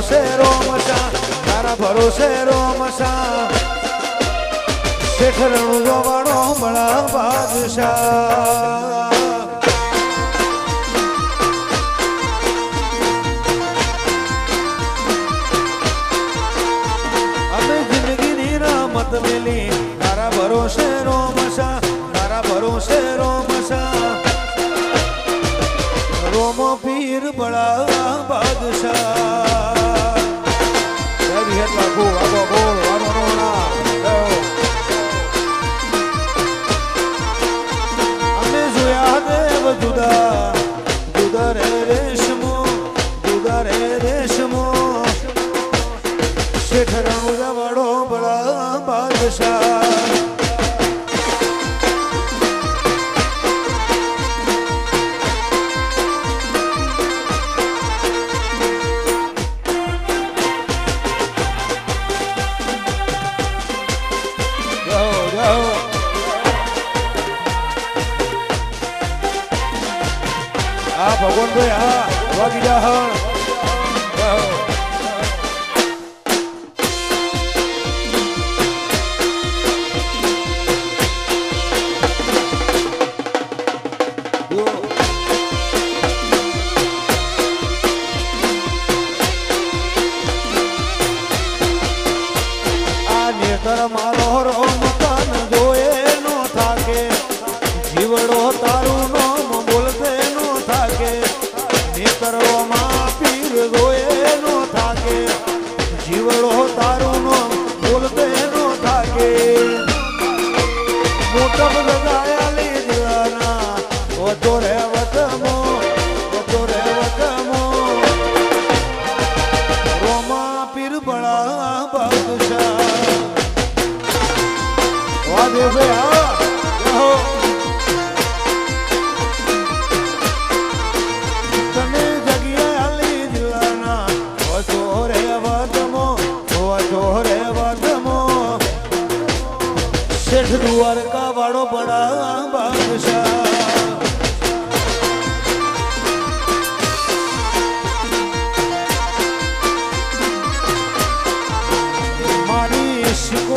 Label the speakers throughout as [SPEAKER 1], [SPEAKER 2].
[SPEAKER 1] ભરોસે રોમસા, તારા ભરોસે રોમસા. શેઠરણું જોવાણો મળા બાદશાહ. મેલી, તારા ભરોસે રોમસા, તારા ભરોસે રોમસા. રોમો પીર બળા ભગવાનભાઈ હા વાગી જા નેતર મારો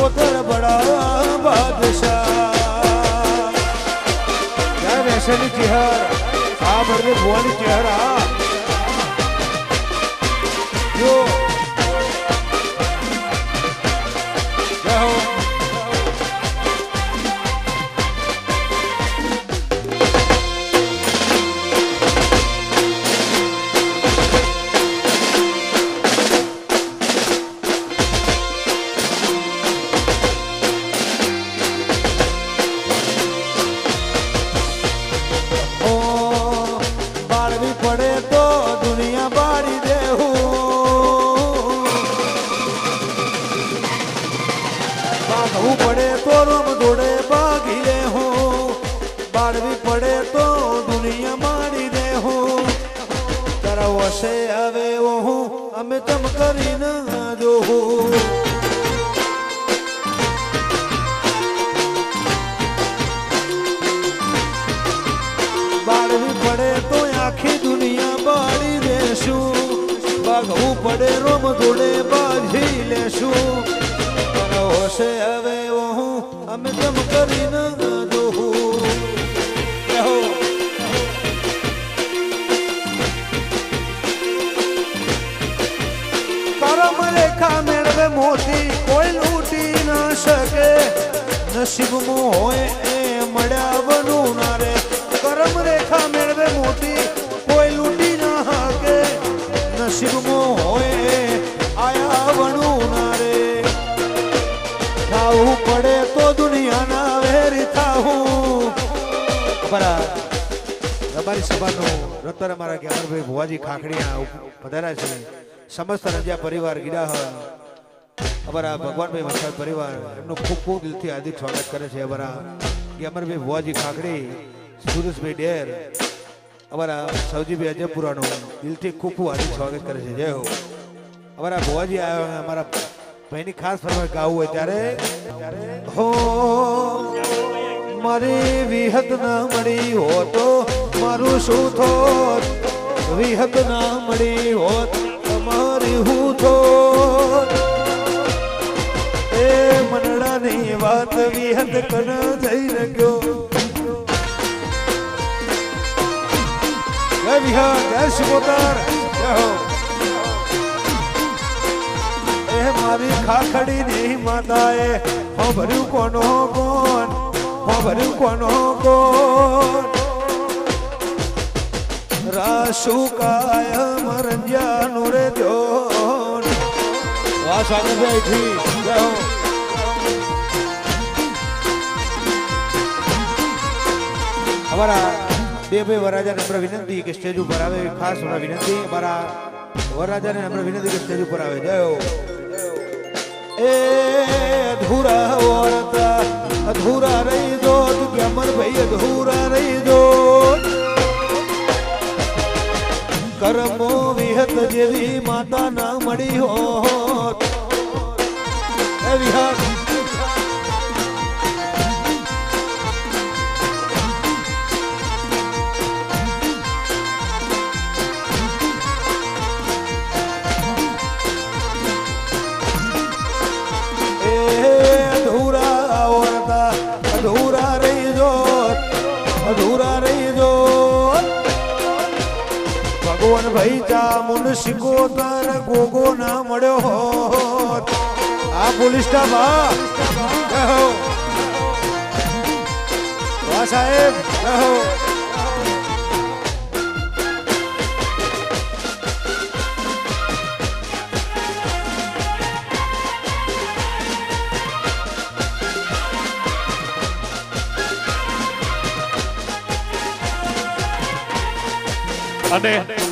[SPEAKER 1] શિકોતર બડા બાદશાહ. ક્યાં રહેશેની ચેહર? આ ચેહર અમે તમ કરીને જોવું બાળવી પડે તો આખી દુનિયા બાળી દેશું ભાગવું પડે રોમ જોડે બાજી લેશું. પણ હોશે હવે હું અમે તમ કરીને જોવું નસીબમાં હોય એ મળ્યા બનું ના રે. કરમ રેખા મેળવે મોટી કોઈ લૂંટી ના હાકે. નસીબમાં હોય એ આયા બનું ના રે. ખાવું પડે તો દુનિયાના વેરી થાવું. બરાબર. રબારી સભાનું રતન અમારા જ્ઞાનભાઈ ભુવાજી ખાખડીયા પધાર્યા છે. સમસ્ત રંજ્યા પરિવાર ગીડાહર અમારા ભગવાનભાઈ વસાદ પરિવાર એમનું ખૂબ ખૂબ દિલથી હાર્દિક સ્વાગત કરે છે અમારા ગેમરભાઈ ભુવાજી ખાખડી, સુરેશભાઈ ડેર, અમારા સૌજીભાઈ અજયપુરાનું દિલથી ખૂબ ખૂબ હાર્દિક સ્વાગત કરે છે. જય હો. અમારા ભુવાજી આવ્યા અમારા ભાઈની ખાસ ફરમાઈશ ગાવું હોય ત્યારે, હો, મારી વિહત ના મળી હોત, મારું શું થોત? વિહત ના મળી હોત, તમારી હું તો એ મનડાની વાત વિહદ કન જઈ ગયો વિહાર, જય શિવોતર જય હો. એ મારી ખાખડી ની માતાએ, હો ભર્યું કોનો કોણ હો ભર્યું કોનો કોણ રાશુ કાયમ રંજાનું રે દો સ્વાગતભાઈ ઠી જય હો. અમારા બે ભાઈ વરરાજાને નમ્ર વિનંતી કે સ્ટેજ ઉપર આવે ખાસ અમારા વિનંતી. અમારા વરરાજાને નમ્ર વિનંતી કે સ્ટેજ ઉપર આવે. જય એ અધૂરા વરતા અધૂરા રહી દો તું કે અમર ભાઈ અધૂરા રહી દો કર્મો વિહત જેવી માતા ના મળી હોત. સિકોતર ગોગો ના મળ્યો હોત. આ પોલીસ હા. હો સાહેબ કહો
[SPEAKER 2] અને